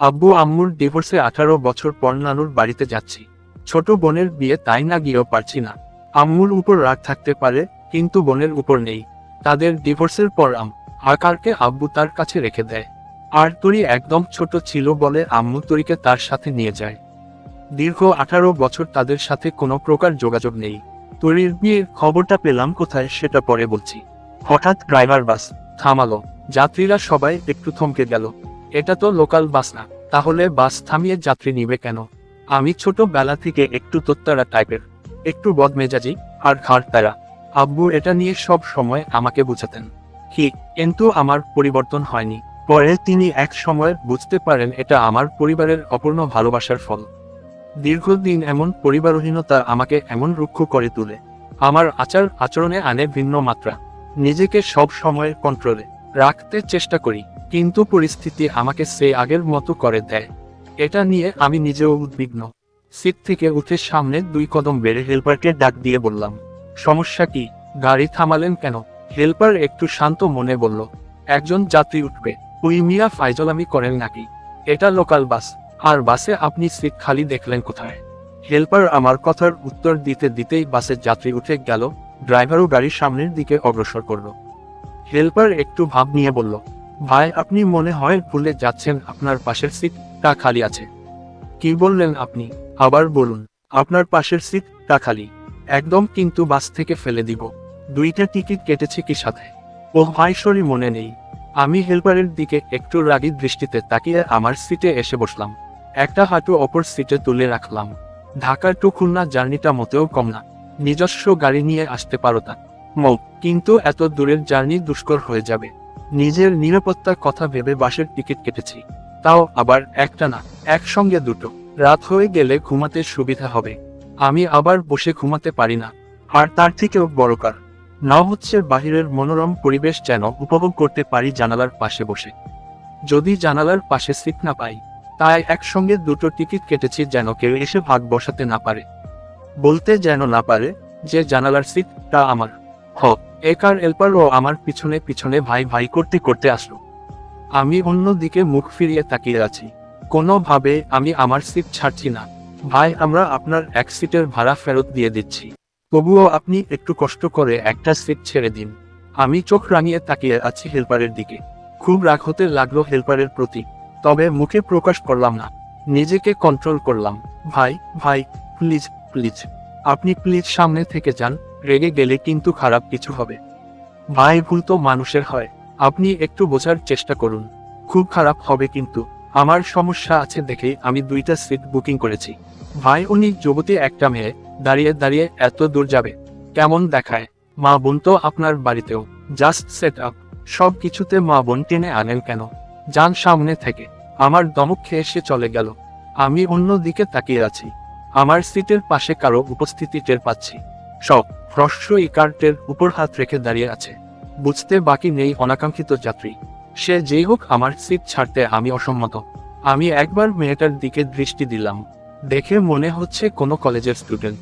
আব্বু আম্মুর ডিভোর্সে আঠারো বছর পর নানুর বাড়িতে যাচ্ছি। ছোট বোনের বিয়ে তাই না গিয়েও পারছি না। আম্মুর উপর রাগ থাকতে পারে, কিন্তু বোনের উপর নেই। তাদের ডিভোর্সের পর আম আকারকে আব্বু তার কাছে রেখে দেয়। আর তরি একদম ছোট ছিল বলে আম্মু তরিকে তার সাথে নিয়ে যায়। দীর্ঘ আঠারো বছর তাদের সাথে কোনো প্রকার যোগাযোগ নেই। তরির বিয়ের খবরটা পেলাম কোথায় সেটা পরে বলছি। হঠাৎ ড্রাইভার বাস থামালো। যাত্রীরা সবাই একটু থমকে গেল। এটা তো লোকাল বাস না। তাহলে বাস থামিয়ে যাত্রী নিবে কেন? আমি ছোট বেলা থেকে একটু তোত্তারা টাইপের একটু বদমেজাজি আর ঘাড় তারা আব্বু এটা নিয়ে সব সময় আমাকে বুঝাতেন। কি, কিন্তু আমার পরিবর্তন হয়নি। পরে তিনি এক সময় বুঝতে পারেন এটা আমার পরিবারের অপূর্ণ ভালোবাসার ফল। দীর্ঘদিন এমন পরিবারহীনতা আমাকে এমন রুক্ষ করে তোলে। আমার আচার আচরণে আনে ভিন্ন মাত্রা। নিজেকে সব সময় কন্ট্রোলে রাখতে চেষ্টা করি। কিন্তু পরিস্থিতি আমাকে সে আগের মতো করে দেয়। এটা নিয়ে আমি নিজেও উদ্বিগ্ন। সিট থেকে উঠে সামনে দুই কদম বেড়ে হেল্পারকে ডাক দিয়ে বললাম, সমস্যা কি? গাড়ি থামালেন কেন? হেল্পার একটু শান্ত মনে বলল, একজন যাত্রী উঠবে। উই মিয়া ফাইজলামি করেন নাকি? এটা লোকাল বাস। আর বাসে আপনি সিট খালি দেখলেন কোথায়? হেল্পার আমার কথার উত্তর দিতে দিতেই বাসের যাত্রী উঠে গেল, ড্রাইভারও গাড়ির সামনের দিকে অগ্রসর করল। হেল্পার একটু ভাব নিয়ে বলল ভাই, আপনি মনে হয় ভুলে যাচ্ছেন, আপনার পাশের সিটটা খালি আছে। কি বললেন আপনি? আবার বলুন, আপনার পাশের সিটটা খালি। একদম কিন্তু বাস থেকে ফেলে দিব। দুইটা টিকিট কেটেছে কি সাথে? ও ভাই, সরি, মনে নেই। আমি হেল্পারের দিকে একটু রাগী দৃষ্টিতে তাকিয়ে আমার সিটে এসে বসলাম। একটা হাঁটু অপর সিটে তুলে রাখলাম। ঢাকা টু খুলনা জার্নিটা মোটেও কম না। নিজস্ব গাড়ি নিয়ে আসতে পারো তা। কিন্তু এত দূরের জার্নি দুষ্কর হয়ে যাবে। নিজের নিরাপত্তার কথা ভেবে বাসের টিকিট কেটেছি। তাও আবার একটা না, একসঙ্গে দুটো। রাত হয়ে গেলে ঘুমাতে সুবিধা হবে। আমি আবার বসে ঘুমাতে পারি না। আর তার থেকেও বড় কার। না হচ্ছে বাহিরের মনোরম পরিবেশ যেন উপভোগ করতে পারি জানালার পাশে বসে। যদি জানালার পাশে সিট না পাই, তাই একসঙ্গে দুটো টিকিট কেটেছি যেন কেউ এসে ভাগ বসাতে না পারে। বলতে যেন না পারে যে জানালার সিটটা আমার। একার এলপারও আমার পিছনে পিছনে ভাই ভাই করতে করতে আসলো। আমি অন্য দিকে মুখ ফিরিয়ে তাকিয়ে আছি। কোনোভাবে আমি আমার সিট ছাড়ছি না। ভাই, আমরা আপনার এক সিটের ভাড়া ফেরত দিয়ে দিচ্ছি। তবুও আপনি একটু কষ্ট করে একটা সিট ছেড়ে দিন। আমি চোখ রাঙিয়ে তাকিয়ে আছি হেল্পারের দিকে। খুব রাগ হতে লাগল হেল্পারের প্রতি। তবে মুখে প্রকাশ করলাম না। নিজেকে কন্ট্রোল করলাম। ভাই ভাই প্লিজ প্লিজ আপনি প্লিজ সামনে থেকে যান। রেগে গেলে কিন্তু খারাপ কিছু হবে। ভাই, ভুল তো মানুষের হয়। আপনি একটু বোঝার চেষ্টা করুন। খুব খারাপ হবে কিন্তু। আমার সমস্যা আছে দেখেই আমি দুইটা সিট বুকিং করেছি। ভাই, উনি যুবতী একটা মেয়ে। দাঁড়িয়ে দাঁড়িয়ে এত দূর যাবে। কেমন দেখায়? মা বোন তো আপনার বাড়িতেও। জাস্ট সেট আপ সব কিছুতে মা বোন টেনে আনেন কেন? যান সামনে থেকে। আমার দমক খেয়ে সে চলে গেল। আমি অন্য দিকে তাকিয়ে আছি। আমার সিটের পাশে কারও উপস্থিতি টের পাচ্ছি। সব। হ্রস্ব ইকার্টের উপর হাত রেখে দাঁড়িয়ে আছে। বুঝতে বাকি নেই অনাকাঙ্ক্ষিত যাত্রী। সে যেই হোক আমার সিট ছাড়তে আমি অসম্মত। আমি একবার মেয়েটার দিকে দৃষ্টি দিলাম। দেখে মনে হচ্ছে কোনো কলেজের স্টুডেন্ট।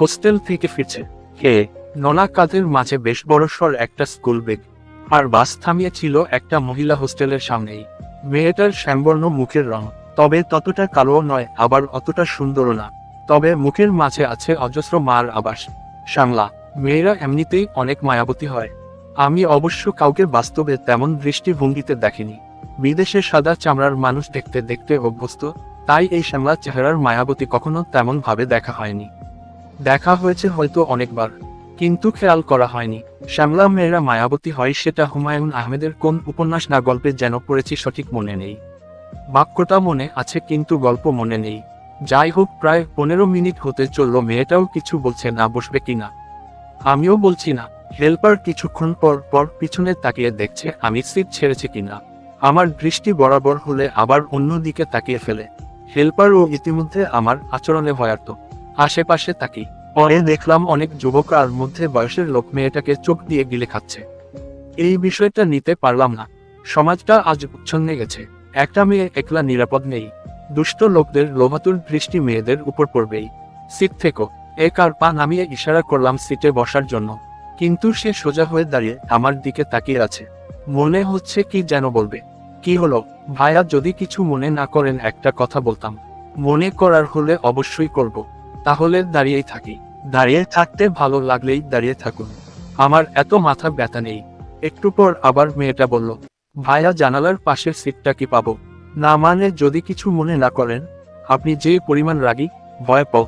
হোস্টেল থেকে ফিরছে। কে? নলা কাঁধের মাঝে বেশ বড়সড় একটা স্কুল ব্যাগ। আর বাস থামিয়েছিল একটা মহিলা হোস্টেলের সামনেই। মেয়েটার শ্যামবর্ণ মুখের রং। তবে ততটা কালো নয়, আবার অতটা সুন্দরও না। তবে মুখের মাঝে আছে অজস্র মার আবাস। শ্যামলা মেয়েরা এমনিতেই অনেক মায়াবতী হয়। আমি অবশ্য কাউকে বাস্তবে তেমন দৃষ্টিভঙ্গিতে দেখিনি। বিদেশে সাদা চামড়ার মানুষ দেখতে দেখতে অভ্যস্ত, তাই এই শ্যামলা চেহারার মায়াবতী কখনো তেমন ভাবে দেখা হয়নি। দেখা হয়েছে হয়তো অনেকবার, কিন্তু খেয়াল করা হয়নি। শ্যামলা মেয়েরা মায়াবতী হয় সেটা হুমায়ুন আহমেদের কোন উপন্যাস না গল্পে যেন পড়েছি সঠিক মনে নেই। বাক্যটা মনে আছে, কিন্তু গল্প মনে নেই। যাই হোক প্রায় পনেরো মিনিট হতে চলল, মেয়েটাও কিছু বলছে না, বসবে কিনা? আমিও বলছি না। হেল্পার কিছুক্ষণ পর পর পিছনে তাকিয়ে দেখছে, আমি সিট ছেড়েছি কিনা। আমার দৃষ্টি বরাবর হলে আবার অন্য দিকে তাকিয়ে ফেলে। হেল্পারও ইতিমধ্যে আমার আচরণে ভয়ার্ত। আশেপাশে তাকি। পরে দেখলাম অনেক যুবক আর মধ্যে বয়সের লোক মেয়েটাকে চোখ দিয়ে গিলে খাচ্ছে। এই বিষয়টা নিতে পারলাম না। সমাজটা আজ উচ্ছন্নে গেছে। একটা মেয়ে একলা নিরাপদ নেই। দুষ্ট লোকদের লোভাতুর দৃষ্টি মেয়েদের উপর পড়বেই। সিট থেকো। এক আর পা নামিয়ে ইশারা করলাম সিটে বসার জন্য। কিন্তু সে সোজা হয়ে দাঁড়িয়ে আমার দিকে তাকিয়ে আছে। মনে হচ্ছে কি যেন বলবে। কি হলো? ভাইয়া যদি কিছু মনে না করেন একটা কথা বলতাম। মনে করার হলে অবশ্যই করব। তাহলে দাঁড়িয়েই থাকি। দাঁড়িয়ে থাকতে ভালো লাগলেই দাঁড়িয়ে থাকুন। আমার এত মাথা ব্যথা নেই। একটু পর আবার মেয়েটা বলল, ভাইয়া জানালার পাশের সিটটা কি পাবো? না মানে যদি কিছু মনে না করেন, আপনি যে পরিমাণ রাগী, ভয় পাও।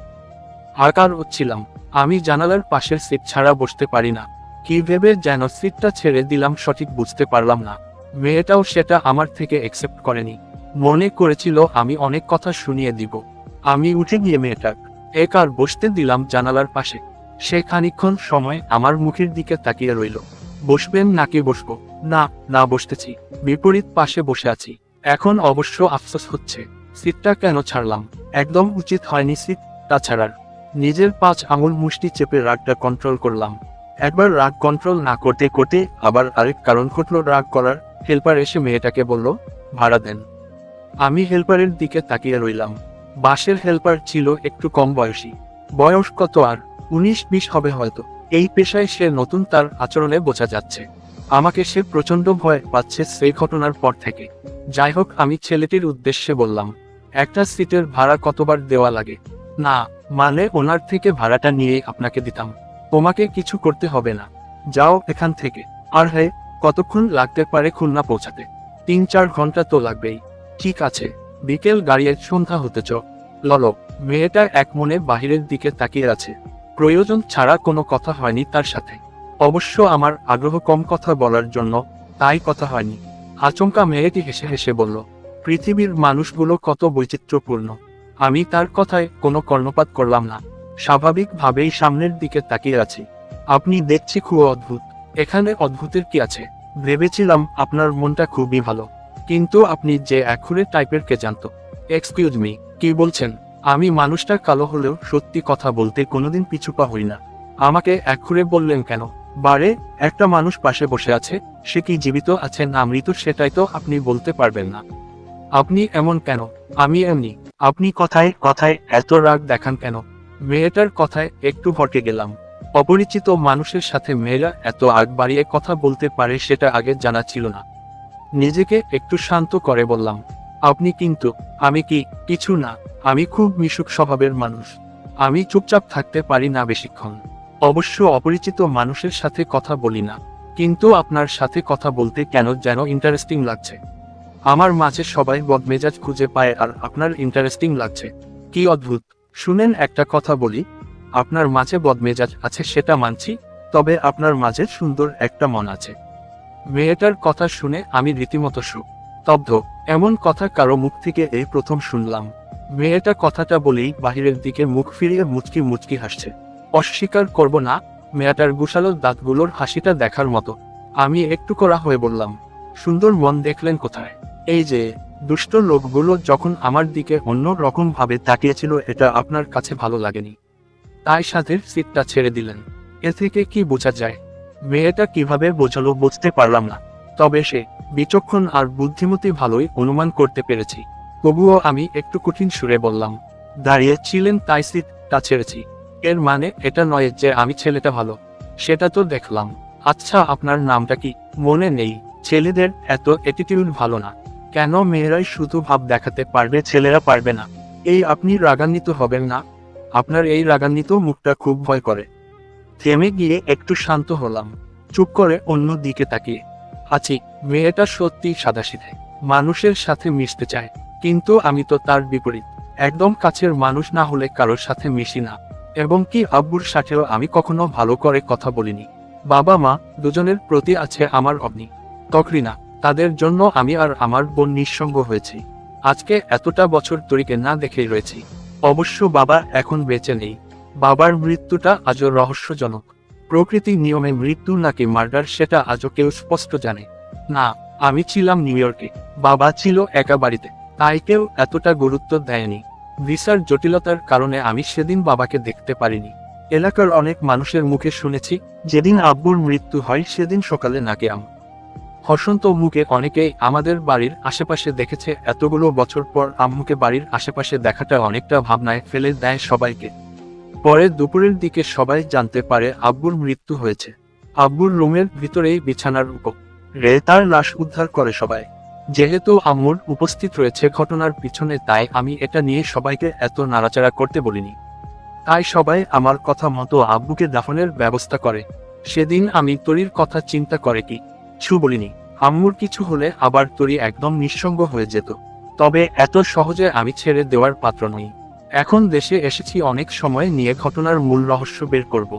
আকার হচ্ছিলাম আমি জানালার পাশের সিট ছাড়া বসতে পারি না। কি ভেবে যেন সিটটা ছেড়ে দিলাম সঠিক বুঝতে পারলাম না। মেয়েটাও সেটা আমার থেকে একসেপ্ট করেনি। মনে করেছিল আমি অনেক কথা শুনিয়ে দিব। আমি উঠে গিয়ে মেয়েটাক এক আর বসতে দিলাম জানালার পাশে। সে খানিকক্ষণ সময় আমার মুখের দিকে তাকিয়ে রইল। বসবেন নাকি বসবো? না না বসতেছি। বিপরীত পাশে বসে আছি। এখন অবশ্য আফসোস হচ্ছে সিটটা কেন ছাড়লাম? একদম উচিত হয়নি সিটটা ছাড়ার নিজের পাঁচ আঙুল মুষ্টি চেপে রাগটা কন্ট্রোল করলাম। একবার রাগ কন্ট্রোল না করতে করতে আবার আরেক কারণ ঘটল রাগ করার। হেল্পার এসে মেয়েটাকে বলল, ভাড়া দেন। আমি হেল্পারের দিকে তাকিয়ে রইলাম। বাসের হেল্পার ছিল একটু কম বয়সী। বয়স কত আর? উনিশ বিশ হবে হয়তো। এই পেশায় সে নতুন তার আচরণে বোঝা যাচ্ছে। আমাকে সে প্রচণ্ড ভয় পাচ্ছে সেই ঘটনার পর থেকে। যাই হোক, আমি ছেলেটির উদ্দেশ্যে বললাম, একটা সিটের ভাড়া কতবার দেওয়া লাগে? না মানে ওনার থেকে ভাড়াটা নিয়ে আপনাকে দিতাম। তোমাকে কিছু করতে হবে না। যাও এখান থেকে। আর হ্যাঁ কতক্ষণ লাগতে পারে খুলনা পৌঁছাতে? তিন চার ঘণ্টা তো লাগবেই। ঠিক আছে, বিকেল গাড়িয়ে সন্ধ্যা হতে চ লল, মেয়েটা এক মনে বাহিরের দিকে তাকিয়ে আছে। প্রয়োজন ছাড়া কোনো কথা হয়নি তার সাথে। অবশ্য আমার আগ্রহ কম কথা বলার জন্য তাই কথা হয়নি। আচমকা মেয়েটি হেসে হেসে বলল, পৃথিবীর মানুষগুলো কত বৈচিত্র্যপূর্ণ। আমি তার কথায় কোনো কর্ণপাত করলাম না। স্বাভাবিকভাবেই সামনের দিকে তাকিয়ে আছি। আপনি দেখছি খুব অদ্ভুত। এখানে অদ্ভুতের কি আছে? ভেবেছিলাম আপনার মনটা খুবই ভালো। কিন্তু আপনি যে এখুরে টাইপের কে জানতো। এক্সকিউজ মি, কি বলছেন? আমি মানুষটা কালো হলেও সত্যি কথা বলতে কোনোদিন পিছুপা হই না। আমাকে এখুরে বললেন কেন? বারে, একটা মানুষ পাশে বসে আছে, সে কি জীবিত আছে না মৃত সেটাই তো আপনি বলতে পারবেন না। আপনি এমন কেন? আমি এমনি। আপনি কথায় কথায় এত রাগ দেখান কেন? মেয়েটার কথায় একটু ভটকে গেলাম। অপরিচিত মানুষের সাথে মেয়েরা এত আগ বাড়িয়ে কথা বলতে পারে সেটা আগে জানা ছিল না। নিজেকে একটু শান্ত করে বললাম, আপনি কিন্তু, আমি কি, কিছু না, আমি খুব মিশুক স্বভাবের মানুষ। আমি চুপচাপ থাকতে পারি না বেশিক্ষণ। অবশ্য অপরিচিত মানুষের সাথে কথা বলি না, কিন্তু আপনার সাথে কথা বলতে কেন যেন ইন্টারেস্টিং লাগছে। আমার মাঝে সবাই বদমেজাজ খুঁজে পায় আর আপনার ইন্টারেস্টিং লাগছে। কি অদ্ভুত। শুনেন একটা কথা বলি, আপনার মাঝে বদমেজাজ আছে সেটা মানছি, তবে আপনার মাঝে সুন্দর একটা মন আছে। মেয়েটার কথা শুনে আমি রীতিমতো সুখ তব্ধ এমন কথা কারও মুখ থেকে এই প্রথম শুনলাম। মেয়েটা কথাটা বলেই বাহিরের দিকে মুখ ফিরিয়ে মুচকি মুচকি হাসছে। অস্বীকার করব না, মেয়েটার গুছালো দাঁতগুলোর হাসিটা দেখার মতো। আমি একটু করা হয়ে বললাম, সুন্দর মন দেখলেন কোথায়? এই যে, দুষ্ট লোকগুলো যখন আমার দিকে অন্য রকম ভাবে তাকিয়েছিল, এটা আপনার কাছে ভালো লাগেনি। তাই সাথে সিটটা ছেড়ে দিলেন। এ থেকে কি বোঝা যায়? মেয়েটা কীভাবে বোঝালো বুঝতে পারলাম না। তবে সে বিচক্ষণ আর বুদ্ধিমতী ভালোই অনুমান করতে পেরেছি। তবুও আমি একটু কঠিন সুরে বললাম দাঁড়িয়ে ছিলেন তাই সিটটা ছেড়েছি। এর মানে এটা নয় যে আমি ছেলেটা ভালো। সেটা তো দেখলাম। আচ্ছা আপনার নামটা কি? মনে নেই। ছেলেদের এত অ্যাটিটিউড ভালো না। কেন মেয়েরাই শুধু ভাব দেখাতে পারবে, ছেলেরা পারবে না? এই আপনি রাগান্বিত হবেন না? আপনার এই রাগান্বিত মুখটা খুব ভয় করে। থেমে গিয়ে একটু শান্ত হলাম। চুপ করে অন্য দিকে তাকিয়ে। আছি মেয়েটা সত্যি সাদাসিধে। মানুষের সাথে মিশতে চায়। কিন্তু আমি তো তার বিপরীত। একদম কাছের মানুষ না হলে কারোর সাথে মিশি না। এবং কি আব্বুর সাথেও আমি কখনো ভালো করে কথা বলিনি। বাবা মা দুজনের প্রতি আছে আমার অগ্নি। তকরিনা, তাদের জন্য আমি আর আমার বোন নিঃসঙ্গ হয়েছি। আজকে এতটা বছর তরিকে না দেখেই রয়েছি। অবশ্য বাবা এখন বেঁচে নেই। বাবার মৃত্যুটা আজও রহস্যজনক। প্রকৃতি নিয়মে মৃত্যু নাকি মার্ডার সেটা আজও কেউ স্পষ্ট জানে। না, আমি ছিলাম নিউ ইয়র্কে। বাবা ছিল একা বাড়িতে। তাই কেউ এতটা গুরুত্ব দেয়নি। ভিসার জটিলতার কারণে আমি সেদিন বাবাকে দেখতে পারিনি। এলাকার অনেক মানুষের মুখে শুনেছি, যেদিন আব্বুর মৃত্যু হয় সেদিন সকালে নাকে আম। হসন্ত মুখে অনেকেই আমাদের বাড়ির আশেপাশে দেখেছে, এতগুলো বছর পর আম্মুকে বাড়ির আশেপাশে দেখাটা অনেকটা ভাবনায় ফেলে দেয় সবাইকে। পরে দুপুরের দিকে সবাই জানতে পারে আব্বুর মৃত্যু হয়েছে। আব্বুর রুমের ভিতরেই বিছানার উপর। রে তার লাশ উদ্ধার করে সবাই। যেহেতু আম্মুর উপস্থিত রয়েছে ঘটনার পিছনে, তাই আমি এটা নিয়ে সবাইকে এত নাড়াচাড়া করতে বলিনি। তাই সবাই আমার কথা মতো আব্বুকে দাফনের ব্যবস্থা করে। সেদিন আমি তরির কথা চিন্তা করে কি ছু বলিনি। আম্মুর কিছু হলে আবার তরি একদম নিঃসঙ্গ হয়ে যেত। তবে এত সহজে আমি ছেড়ে দেওয়ার পাত্র নই। এখন দেশে এসেছি অনেক সময় নিয়ে ঘটনার মূল রহস্য বের করব।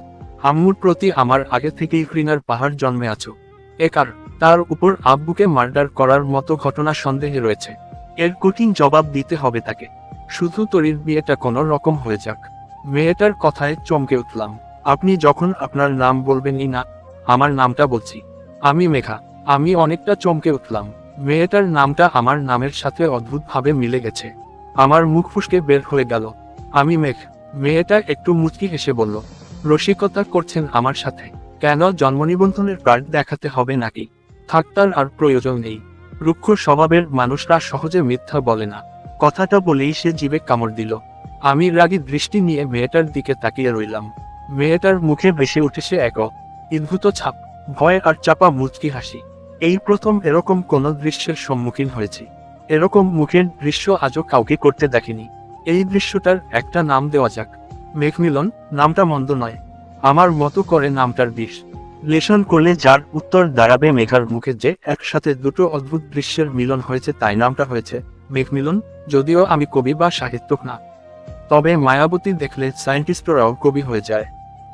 আম্মুর প্রতি আমার আগে থেকেই ঘৃণার পাহাড় জন্মে আছো। এ কারণ তার উপর আব্বুকে মার্ডার করার মতো ঘটনা সন্দেহে রয়েছে। এর কঠিন জবাব দিতে হবে তাকে। শুধু তরির বিয়েটা কোনো রকম হয়ে যাক। মেয়েটার কথায় চমকে উঠলাম। আপনি যখন আপনার নাম বলবেনই না, আমার নামটা বলছি। আমি মেঘা। আমি অনেকটা চমকে উঠলাম। মেয়েটার নামটা আমার নামের সাথে অদ্ভুতভাবে মিলে গেছে। আমার মুখ ফুসকে বের হয়ে গেল। আমি মেঘ। মেয়েটা একটু মুচকি হেসে বলল, রসিকতা করছেন আমার সাথে। কেন জন্ম নিবন্ধনের কার্ড দেখাতে হবে নাকি? থাকতার আর প্রয়োজন নেই। রুক্ষ স্বভাবের মানুষরা সহজে মিথ্যা বলে না। কথাটা বলেই সে জীবে কামড় দিল। আমি রাগী দৃষ্টি নিয়ে মেয়েটার দিকে তাকিয়ে রইলাম। মেয়েটার মুখে ভেসে উঠেছে এক উদ্ভূত ছাপ, ভয় আর চাপা মুচকি হাসি। এই প্রথম এরকম কোন দৃশ্যের সম্মুখীন হয়েছি। এরকম মুখের দৃশ্য আজও কাউকে করতে দেখিনি। এই দৃশ্যটার একটা নাম দেওয়া যাক। মেঘমিলন, নামটা মন্দ নয়। আমার মতো করে নামটার বিষ। লেশন করলে যার উত্তর দাঁড়াবে মেঘার মুখে যে একসাথে দুটো অদ্ভুত দৃশ্যের মিলন হয়েছে তাই নামটা হয়েছে মেঘমিলন, যদিও আমি কবি বা সাহিত্যক না। তবে মায়াবতী দেখলে সায়েন্টিস্টরাও কবি হয়ে যায়।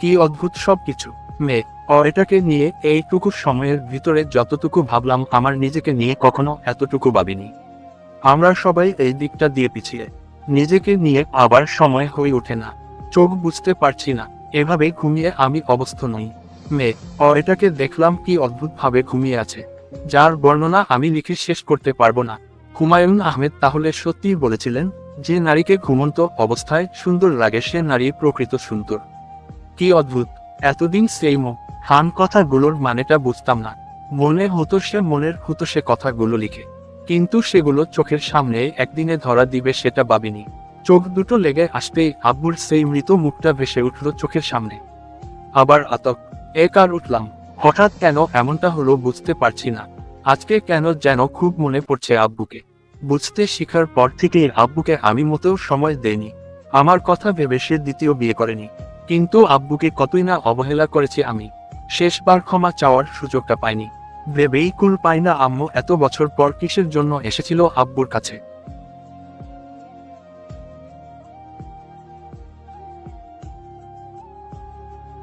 কি অদ্ভুত সব কিছু। মেয়ে ও এটাকে নিয়ে এইটুকু সময়ের ভিতরে যতটুকু ভাবলাম আমার নিজেকে নিয়ে কখনো এতটুকু ভাবিনি। আমরা সবাই এই দিকটা দিয়ে পিছিয়ে। নিজেকে নিয়ে আবার সময় হয়ে ওঠে না। চোখ বুঝতে পারছি না। এভাবে ঘুমিয়ে আমি অবস্থ নই। মেয়ে। ও এটাকে দেখলাম কি অদ্ভুতভাবে ঘুমিয়ে আছে। যার বর্ণনা আমি লিখে শেষ করতে পারব না। হুমায়ুন আহমেদ তাহলে সত্যিই বলেছিলেন যে নারীকে ঘুমন্ত অবস্থায় সুন্দর লাগে সে নারী প্রকৃত সুন্দর। কি অদ্ভুত। এতদিন সেই মো, হান কথাগুলোর মানেটা বুঝতাম না। মনে হতো সে মনের হতো সে কথাগুলো লিখে। কিন্তু সেগুলো চোখের সামনে একদিনে ধরা দিবে সেটা ভাবিনি। চোখ দুটো লেগে আসতেই আব্বুর সেই মৃত মুখটা ভেসে উঠল চোখের সামনে। আবার আতক। এক আর উঠলাম। হঠাৎ কেন এমনটা হলো বুঝতে পারছি না। আজকে কেন যেন খুব মনে পড়ছে আব্বুকে। বুঝতে শিখার পর থেকেই আব্বুকে আমি মোটেও সময় দেইনি। আমার কথা ভেবে সে দ্বিতীয় বিয়ে করেনি। কিন্তু আব্বুকে কতই না অবহেলা করেছি আমি। শেষবার ক্ষমা চাওয়ার সুযোগটা পাইনি। ভেবেই কুল পাই না আম্মু এত বছর পর কিসের জন্য এসেছিল আব্বুর কাছে।